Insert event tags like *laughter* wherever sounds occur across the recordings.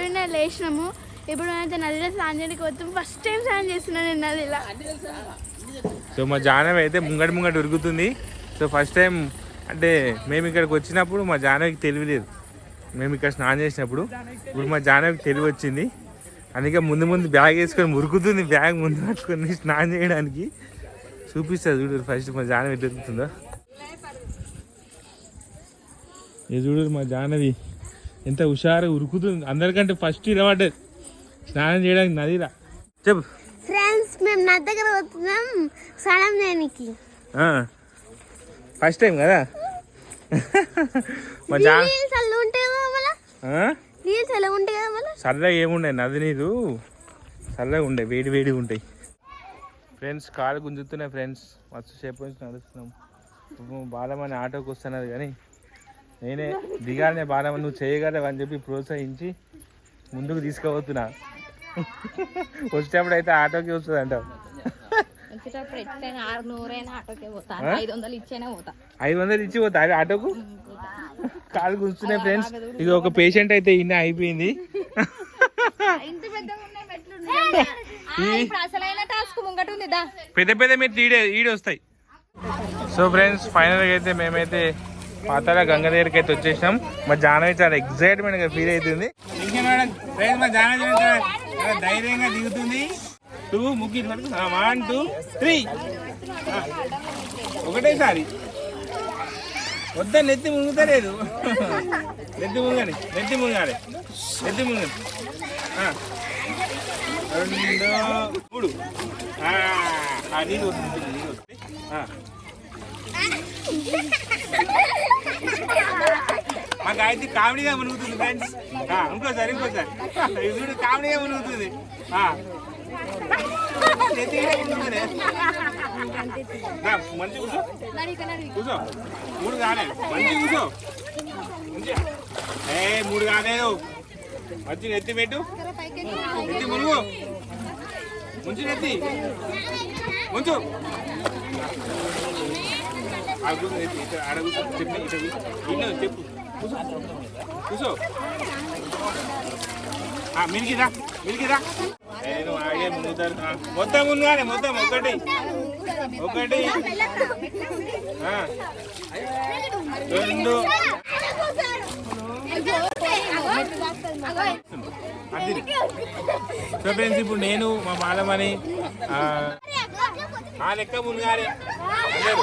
పొద్దున్నే లేచినాము. ఇప్పుడు అయితే నదిలో స్నానం చేయడానికి వస్తాం ఫస్ట్ టైం స్నానం చేస్తున్నాను నేను నదిలో సో మా జానవి అయితే ముంగటి ముంగటి ఉరుకుతుంది సో ఫస్ట్ టైం అంటే మేము ఇక్కడికి వచ్చినప్పుడు మా జానవికి తెలియలేదు. మేము ఇక్కడ స్నానం చేసినప్పుడు. ఇప్పుడు మా జానవికి తెలివి వచ్చింది. అందుకే ముందు ముందు బ్యాగ్ వేసుకొని ఉరుకుతుంది బ్యాగ్ ముందు పట్టుకొని స్నానం చేయడానికి. చూపిస్తుంది చూడు ఫస్ట్ మా జానవి ఎట్లా ఉరుకుతుందో. చూడు మా జానవి ఎంత హుషారుగా ఉరుకుతుంది అందరికంటే ఫస్ట్ ఇలా పడ్డది స్నానం చేయడానికి నదిరా. చెప్పు. ఫ్రెండ్స్ మేము నది దగ్గర వస్తున్నాం స్నానం చేయడానికి ఫస్ట్ టైం కదా? మా జా చల్లగా ఏముండే నది నీరు? చల్లగా ఉండే వేడి వేడిగా ఉంటాయి. ఫ్రెండ్స్ కాలు గుంజుతున్నాయి ఫ్రెండ్స్ మస్తు సేపు నుంచి నడుస్తున్నాం. బాలమని ఆటోకి వస్తున్నది కానీ నేనే దిగాలనే బాలమని నువ్వు చేయగలవు అని చెప్పి ప్రోత్సహించి ముందుకు తీసుకుపోతున్నా. వచ్చేటప్పుడు అయితే ఆటోకి వస్తుంది అంటావు? ఐదు వందలు ఇచ్చి పోతా. అవి ఆటోకు? కాలు గుంజుతున్నాయి ఫ్రెండ్స్. ఇది ఒక పేషెంట్ అయితే ఇన్న అయిపోయింది. ఇంత పెద్దగా ఉన్నాయి మెట్లు ఇప్పుడు అసలైన టాస్క్ ముంగట ఉంది దా. పెద్ద పెద్ద మీరు ఈడే ఈడే వస్తాయి. సో ఫ్రెండ్స్ ఫైనల్గా అయితే మేమైతే పాతాల గంగ దగ్గరికి అయితే వచ్చేసాం మా జానవి చాలా ఎక్సైట్మెంట్గా ఫీల్ అవుతుంది మా ధైర్యంగా దిగుతుంది. టూ ముగ్గి వన్ టూ త్రీ ఒకటేసారి. వద్ద నెత్తి మునుగుతలేదు. నెత్తి మునగని నెత్తి మునగాలి. నెత్తి మునగని రెండు మూడు. నీళ్ళు వస్తుంది నీళ్ళు వస్తుంది. మా గాయత్రి కామెడీగా మునుగుతుంది ఫ్రెండ్స్ ఇంకోసారి ఇంకోసారి. ఇది చూడు కామెడీగా మునుగుతుంది. ఆ. కూర్చో. కూర్చో. మూడు కాలే. మంచి కూర్చో. ఏ మూడు కాలేదు మంచి ఎత్తి పెట్టు. ఎత్తి మునుగు. ముంచు ఎత్తి ముంచు. చెప్పు, ఇటు కూర్చో. ఇన్ను, మిరికి రా మిరికి రా. నేను ఆ, మొత్తం ఉన్నానే మొత్తం ఒకటి. ఒకటి. రెండు. అది. సో ఫ్రెండ్స్ ఇప్పుడు నేను మా బాలమని ఆ, లెక్క మునిగారే అందరూ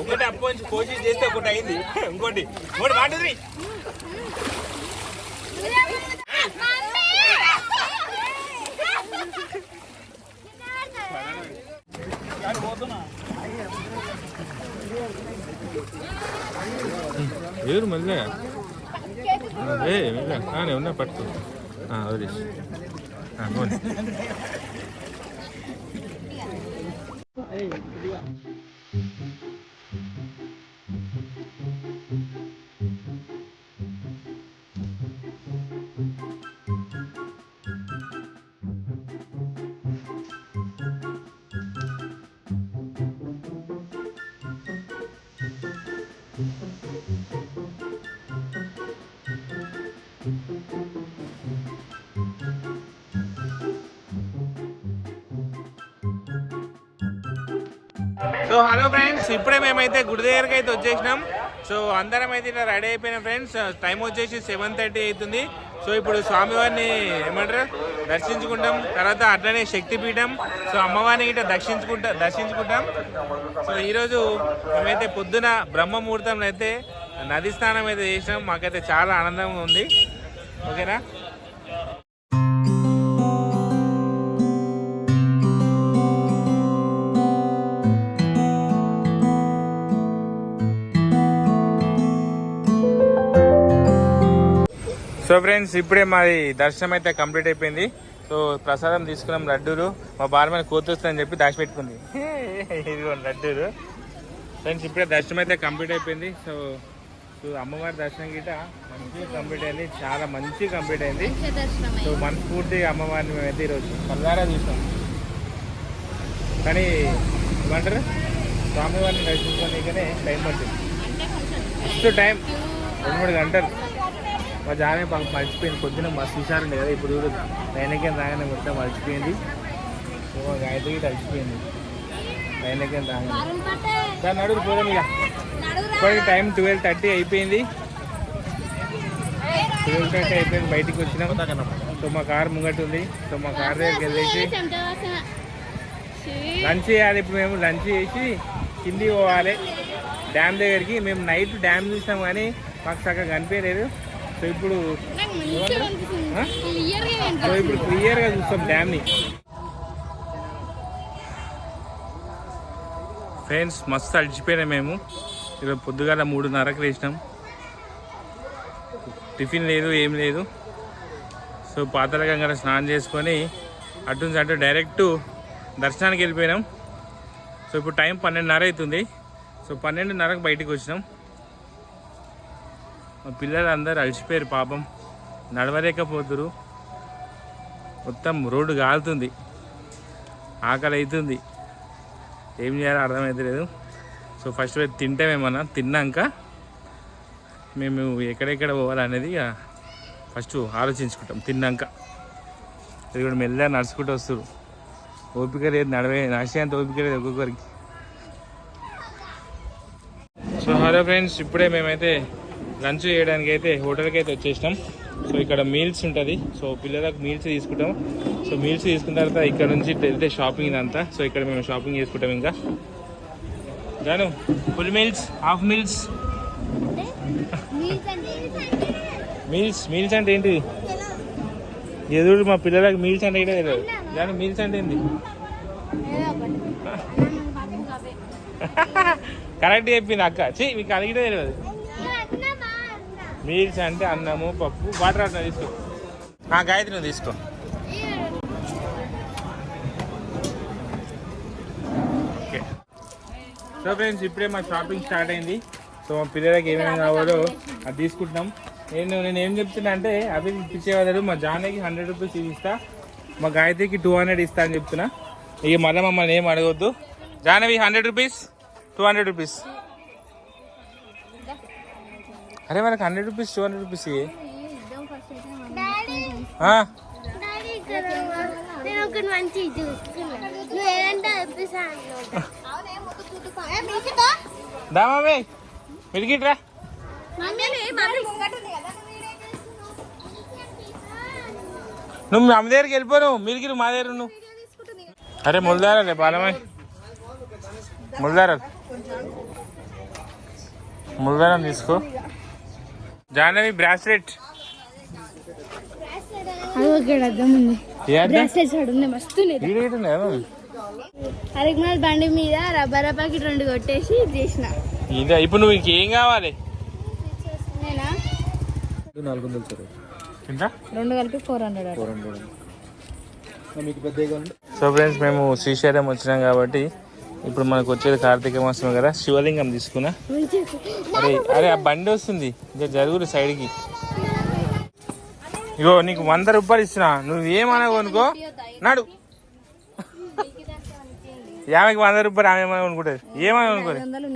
ఒకటి అప్పు నుంచి కోచింగ్ చేస్తే ఒకటి అయింది. ఇంకోటి. ఇంకోటి వాటి ఎవరు మళ్ళీ? ఏ నేను ఉన్నా పట్టుకో. వదిలేసి. 哎，不这。సో హలో ఫ్రెండ్స్ ఇప్పుడే మేమైతే గుడి దగ్గరికి అయితే వచ్చేసినాం. సో అందరం అయితే ఇలా రెడీ అయిపోయిన ఫ్రెండ్స్ టైం వచ్చేసి సెవెన్ థర్టీ అవుతుంది. సో ఇప్పుడు స్వామివారిని ఏమంటారు? దర్శించుకుంటాం. తర్వాత అట్లనే శక్తిపీఠం. సో అమ్మవారిని ఇట్లా దర్శించుకుంటా దర్శించుకుంటాం. సో ఈరోజు మేమైతే పొద్దున బ్రహ్మముహూర్తంలో అయితే నది స్నానం అయితే చేసినాం. మాకైతే చాలా ఆనందంగా ఉంది. ఓకేనా? సో ఫ్రెండ్స్ ఇప్పుడే మాది దర్శనం అయితే కంప్లీట్ అయిపోయింది. సో ప్రసాదం తీసుకున్నాం లడ్డూలు. మా బాలమైన కోతొస్తుందని చెప్పి దాచిపెట్టుకుంది *laughs* ఇదిగో లడ్డూలు. ఫ్రెండ్స్ ఇప్పుడే దర్శనం అయితే కంప్లీట్ అయిపోయింది. సో సో అమ్మవారి దర్శనం గిట మంచిగా కంప్లీట్ అయింది. చాలా మంచిగా కంప్లీట్ అయింది. సో మనస్ఫూర్తిగా అమ్మవారిని మేమైతే ఈరోజు కల్లారా చూసాం కానీ ఏమంటారు? స్వామివారిని దర్శించుకోనికనే టైం పట్టింది. ఫస్ట్ టైం రెండు మూడు గంటలు. మా జానే పాపం మర్చిపోయింది. పొద్దున మస్తు హుషారుండే కదా ఇప్పుడు నైనకేం రాగానే మొత్తం మర్చిపోయింది. సో మా గాయత్రికి తడిచిపోయింది నైనకేం రాగానే. దాన్ని అడుగు పోదాం ఇక. ఇప్పటికి టైం ట్వెల్వ్ థర్టీ అయిపోయింది. ట్వెల్వ్ థర్టీ అయిపోయింది. బయటికి వచ్చినాం. సో మా కార్ ముంగట ఉంది. సో మా కార్ దగ్గరికి వెళ్ళేసి. లంచ్ చేయాలి. ఇప్పుడు మేము లంచ్ చేసి కింది పోవాలి. డ్యామ్ దగ్గరికి. మేము నైట్ డ్యామ్ చూసాం కానీ మాకు చక్కగా కనిపించలేదు. సో ఇప్పుడు సో ఇప్పుడు క్లియర్గా చూస్తాం డ్యామ్ని ఫ్రెండ్స్ మస్తు అడిచిపోయినాం మేము. ఈరోజు పొద్దుగాల మూడున్నరకు లేచినాం. టిఫిన్ లేదు ఏం లేదు. సో పాతల గంగర స్నానం చేసుకొని అటు నుంచి అటు డైరెక్ట్ దర్శనానికి వెళ్ళిపోయినాం. సో ఇప్పుడు టైం పన్నెండున్నర అవుతుంది. సో పన్నెండున్నరకు బయటికి వచ్చినాం. మా పిల్లలు అలసిపోయారు పాపం. నడవలేకపోతురు. మొత్తం రోడ్డు కాలుతుంది. ఆకలి అవుతుంది ఏం చేయాలో అర్థమవుతలేదు సో ఫస్ట్ పోయి తింటామేమన్నా తిన్నాక మేము ఎక్కడెక్కడ పోవాలనేది ఫస్ట్ ఆలోచించుకుంటాం. తిన్నాక. ఇది కూడా మెల్లగా నడుచుకుంటూ వస్తారు. ఓపిక లేదు నడవే నడిచేంత ఓపిక లేదు ఒక్కొక్కరికి. సో హలో ఫ్రెండ్స్ ఇప్పుడే మేమైతే లంచ్ చేయడానికి అయితే హోటల్కి అయితే వచ్చేసినాం. సో ఇక్కడ మీల్స్ ఉంటుంది. సో పిల్లలకు మీల్స్ తీసుకుంటాం. సో మీల్స్ తీసుకున్న తర్వాత ఇక్కడ నుంచి వెళ్తే షాపింగ్ ఇదంతా. సో ఇక్కడ మేము షాపింగ్ చేసుకుంటాం ఇంకా. Janu full meals half meals meals meals అంటే ఏంటి? ఎదురు మా పిల్లలకు మీల్స్ అంటే ఏంటో? తెలియదు జాను మీల్స్ అంటే ఏంటి? *laughs* కరెక్ట్ చెప్పింది అక్క. చీ మీకు అడిగితే తెలియదు. మీల్స్ అంటే అన్నము పప్పు వాటర్ అట్లా తీసుకో. ఆ గాయత్రి నువ్వు తీసుకో. ఓకే. సో ఫ్రెండ్స్ ఇప్పుడే మా షాపింగ్ స్టార్ట్ అయింది. సో మా పిల్లలకి ఏమేమి కావాలో అది తీసుకుంటున్నాం. నేను నేను ఏం చెప్తున్నా అంటే అవి ఇప్పించేవాళ్ళు మా జానకి హండ్రెడ్ రూపీస్ ఇస్తా. మా గాయత్రికి టూ హండ్రెడ్ ఇస్తా అని చెప్తున్నా. ఇక మళ్ళీ మమ్మల్ని ఏం అడగొద్దు. Jahnavi hundred rupees two hundred rupees. అరే మనకి hundred rupees two hundred rupees మంచి చూసుకున్నా నువ్వు అమ్మ దగ్గరికి వెళ్ళిపో నువ్వు. మిరిగిరు మా దగ్గర నువ్వు అరే ముల్దారాలే బాలమై ముల్దారాలు ముల్దారం. తీసుకో. జాహ్నవి బ్రాస్లెట్? అరగనాథ్ బండి మీద రబ్బర్ ప్యాకెట్ రెండు కొట్టేసి చేసిన. ఇదా ఇప్పుడు నువ్వు ఇంకేం కావాలి? నాలుగు వందలు సార్. తింటా రెండు కలిపి four hundred four so friends మేము శ్రీశైలం వచ్చినాం కాబట్టి ఇప్పుడు మనకు వచ్చేది కార్తీక మాసం కదా శివలింగం తీసుకున్నా. అరే అరే ఆ బండి వస్తుంది. ఇంకా జరుగురు సైడ్కి. ఇగో నీకు వంద రూపాయలు ఇస్తున్నా. నువ్వు ఏమనవు అనుకో. నాడు. ఆమెకి వంద రూపాయలు ఆమె ఏమైనా అనుకుంటుంది ఏమైనా కొనుక్కోరు వందలు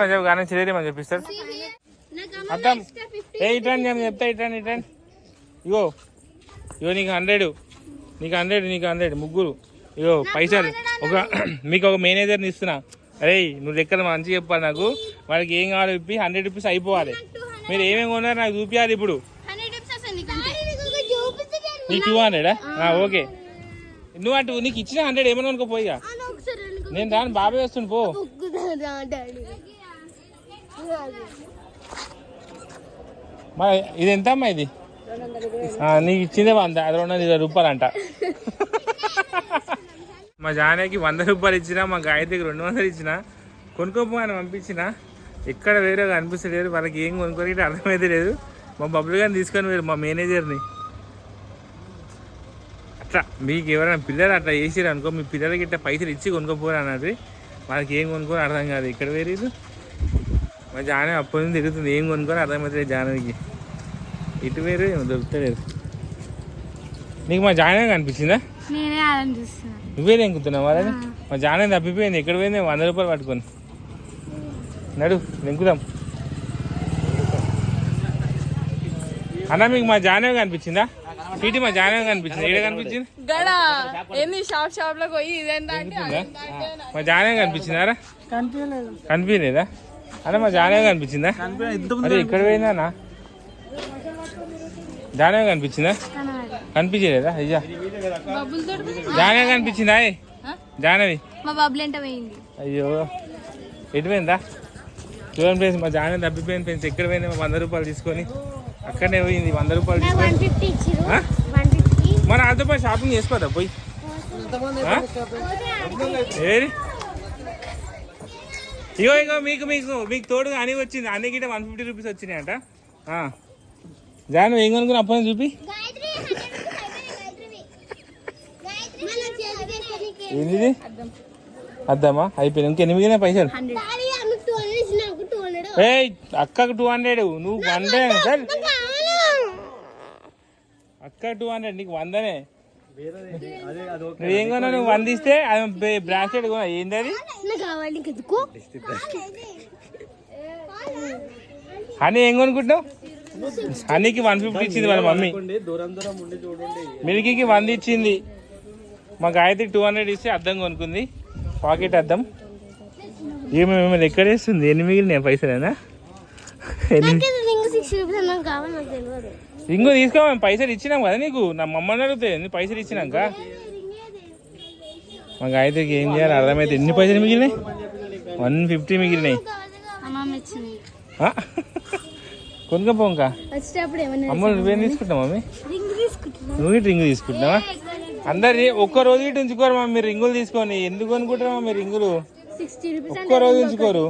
మని చెప్పు కానీ చిల్లరి మని చెప్పిస్తారు. అర్థం ఏ ఇటండి నేను చెప్తా ఇటండి ఇటండి ఇగో ఇగో నీకు హండ్రెడ్. నీకు హండ్రెడ్ నీకు హండ్రెడ్. ముగ్గురు. ఇగో పైసలు. ఒక మీకు ఒక మేనేజర్ని ఇస్తున్నా. అరే నువ్వు లెక్కలు మంచిగా చెప్పాలి నాకు. వాళ్ళకి ఏం కావాలో ఇప్పి హండ్రెడ్ రూపీస్ అయిపోవాలి. మీరు ఏమేమి కొన్నారు నాకు చూపించాలి ఇప్పుడు. నీ టూ హండ్రెడా ఓకే. నువ్వు అటు నీకు ఇచ్చిన హండ్రెడ్ ఏమన్నా అనుకో పోయిగా నేను రాను బాబాయ్ వస్తుంది పో. మరి ఇది ఎంత అమ్మా ఇది ఆ, నీకు ఇచ్చిందే వంద అది రెండు వందల ఇరవై రూపాయలు అంట *laughs* మా జానకి వంద రూపాయలు ఇచ్చిన మా గాయత్రికి రెండు వందలు ఇచ్చిన కొనుక్కోపోని పంపించిన ఎక్కడ వేరే కనిపిస్తలేరు వాళ్ళకి ఏం కొనుక్కొని అర్థమైతే లేదు. మా బబ్బులు గారిని తీసుకొని వేరు మా మేనేజర్ని. అట్లా మీకు ఎవరైనా పిల్లలు అట్లా వేసారు అనుకో మీ పిల్లలకి ఇట్లా పైసలు ఇచ్చి కొనుక్కోపోరు అన్నది. వాళ్ళకి ఏం కొనుక్కొని అర్థం కాదు ఇక్కడ వేరే మా జానవి అప్పటి నుంచి తిరుగుతుంది ఏం కొనుక్కొని అర్థమవుతుంది జానవికి ఇటు వేరే దొరుకుతలేదు. నీకు మా జానవి కనిపించిందా నేనే నువ్వే తెంకుతున్నావు వాళ్ళని మా జానవి తప్పిపోయింది ఎక్కడ పోయింది? వంద రూపాయలు పట్టుకొని. నడు నెంకుదాం అన్న మీకు మా జానవి కనిపించిందా? టీటీ మా జానవి కనిపించింది? ఏడ కనిపించింది? గడా ఏంది షాప్ షాప్లో పోయి ఇదేంటా అంటే కనిపించిందా? మా జానవి కనిపించిందారా కనిపించలేదా. అన్న మా జానవి కనిపించిందా? అరే ఎక్కడ పోయిందా అన్న? జానవి కనిపించిందా? కనిపించలేదా? అయ్యా. జానవి కనిపించిందా? జానవి. మా బబ్బులు ఎంట పోయింది. అయ్యో. ఎటు పోయిందా? చూడండి ఫ్రెండ్స్ మా జానవి తప్పిపోయింది ఫ్రెండ్స్. ఎక్కడ పోయింది మా వంద రూపాయలు తీసుకొని అక్కడనే పోయింది వంద రూపాయలు తీసుకొని. మన వాళ్ళతో పోయి షాపింగ్ చేసుకోదా పోయి? ఇగో ఇగో మీకు మీకు మీకు తోడుగా అని వచ్చింది. అన్ని గిట్ట వన్ ఫిఫ్టీ రూపీస్ వచ్చినాయంట. ఆ. జాను ఏం కొనుక్కుని అప్పని చూపి. ఏంది? అద్దామా అయిపోయింది. ఇంకెన్ని మిగిలిన పైసలు. ఏయ్ అక్కకు టూ హండ్రెడ్ నువ్వు హండ్రెడ్ సార్. అక్క టూ హండ్రెడ్ నీకు వందనే. నువ్వేం కొన్నా నువ్వు వంద ఇస్తే అది బ్రాస్లెట్ కొన్నా. ఏంది అది? హనీ ఏం కొనుక్కుంటావు హనీకి వన్ ఫిఫ్టీ ఇచ్చింది వాళ్ళ మమ్మీ. మిల్కీకి వంద ఇచ్చింది. మా గాయత్రికి టూ హండ్రెడ్ ఇస్తే అద్దం కొనుక్కుంది. పాకెట్ అద్దం. ఏమి మిమ్మల్ని ఎక్కడ వేస్తుంది? ఎన్ని మిగిలినాయి పైసలేనా? ఇంకో తీసుకో మేము పైసలు ఇచ్చినాం కదా నీకు. నా మమ్మల్ని అడుగుతాయి ఎన్ని పైసలు ఇచ్చినాక? మా గాయత్రికి ఏం చేయాలి అర్థమైతే ఎన్ని పైసలు మిగిలినాయి? One fifty మిగిలినాయి. అమ్మమ్మ ఇచ్చింది. ఆ? కొనుక్కపో ఇంకా. వచ్చేటప్పుడు ఏమన్నా అమ్మ నువ్వేం తీసుకుంటావు మమ్మీ? రింగ్ నువ్వు రింగు తీసుకుంటున్నావా? అందరి ఒక్క రోజు ఇటు ఉంచుకోరు మా మీరు రింగులు తీసుకొని. ఎందుకు కొనుక్కుంటారమ్మా మీరు రింగులు? ఒక్క రోజు ఉంచుకోరు.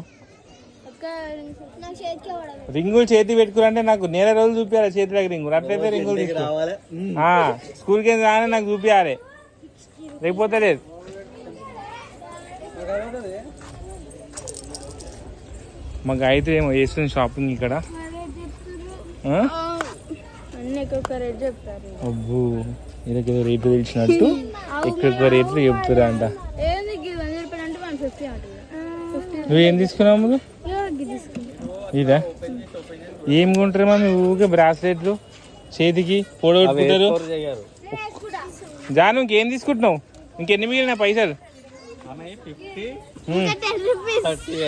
రింగులు చేతి పెట్టుకురంటే నాకు నెల రోజులు చూపించాలి చేతిలోకి రింగులు అట్లయితే రింగులు తీసుకో. రావాలి? ఆ, స్కూల్కి వెళ్ళి రాగానే నాకు చూపించాలి లేకపోతే లేదు. మా గాయత్రి ఏమో చేస్తుంది షాపింగ్ ఇక్కడ. అబ్బో. ఏదో రేట్లు తెలిసినట్టు ఎక్కువ రేట్లు చెప్తురా అంట. నువ్వేం తీసుకున్నావు ఇది? ఏం కొంటారు మా ఊరికే బ్రాస్లెట్లు చేతికి పొడగొట్టుకుంటారు జాను ఇంకేం తీసుకుంటున్నావు? ఇంకెన్ని మిగిలిన పైసలు?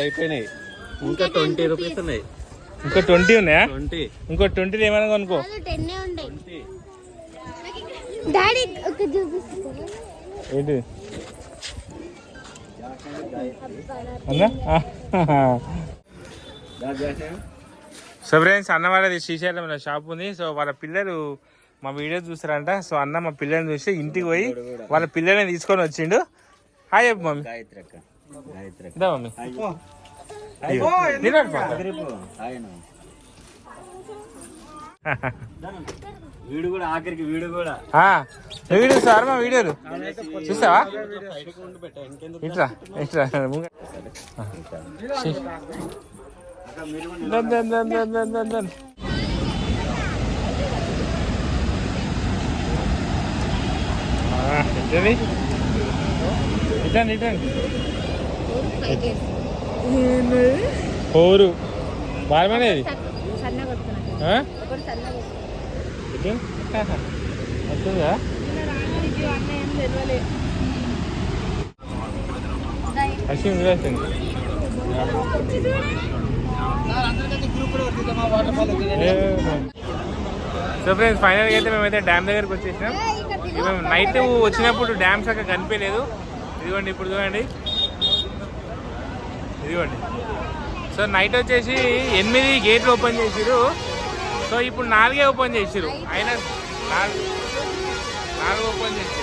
అయిపోయినాయి. ఇంకా ట్వంటీ రూపీస్ ఉన్నాయి. ఇంకో ట్వంటీ ఉన్నాయా? ఇంకో ట్వంటీ ఏమైనా కొనుక్కో. డాడీ ఒక చూపిస్తాను ఏంటి? సో ఫ్రెండ్స్ అన్న వాళ్ళది శ్రీశైలంలో షాప్ ఉంది. సో వాళ్ళ పిల్లలు మా వీడియో చూస్తారంట. సో అన్న మా పిల్లల్ని చూసి ఇంటికి పోయి వాళ్ళ పిల్లల్ని తీసుకొని వచ్చిండు. హాయ్ చెప్పు మమ్మీ. ఇదా మమ్మీ. నిలబడు. *laughs* వీడు కూడా ఆఖరికి వీడు కూడా. వీడియో చూస్తావా మా వీడియోలు. చూస్తావా ఇట్రా ఇట్రా ఇటండి ఇటండి ఫోరు బాలమనేది సన్నగా వస్తుందా? ఏం అశ్విన్ సో ఫ్రెండ్స్ ఫైనల్గా అయితే మేమైతే డ్యామ్ దగ్గరికి వచ్చేసినాం. ఇక మేము నైట్ వచ్చినప్పుడు డ్యామ్ సక్క కనిపించలేదు. ఇదిగోండి ఇప్పుడు చూడండి. ఇదిగోండి. సో నైట్ వచ్చేసి ఎనిమిది గేట్లు ఓపెన్ చేసిరు సో ఇప్పుడు నాలుగే ఓపెన్ చేసారు అయినా నాలుగు ఓపెన్ చేసి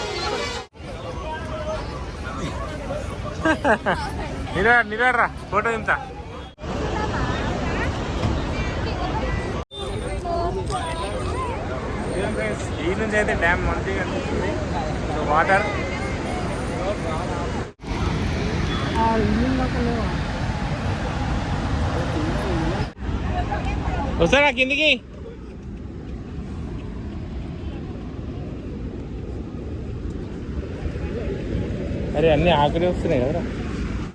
నిరా ఫోటో ఇంత ఈ నుంచి అయితే డ్యామ్ మంచిగా అనిపిస్తుంది వాటర్. వస్తారా కిందికి? అరే అన్ని ఆకలి వస్తున్నాయి కదరా.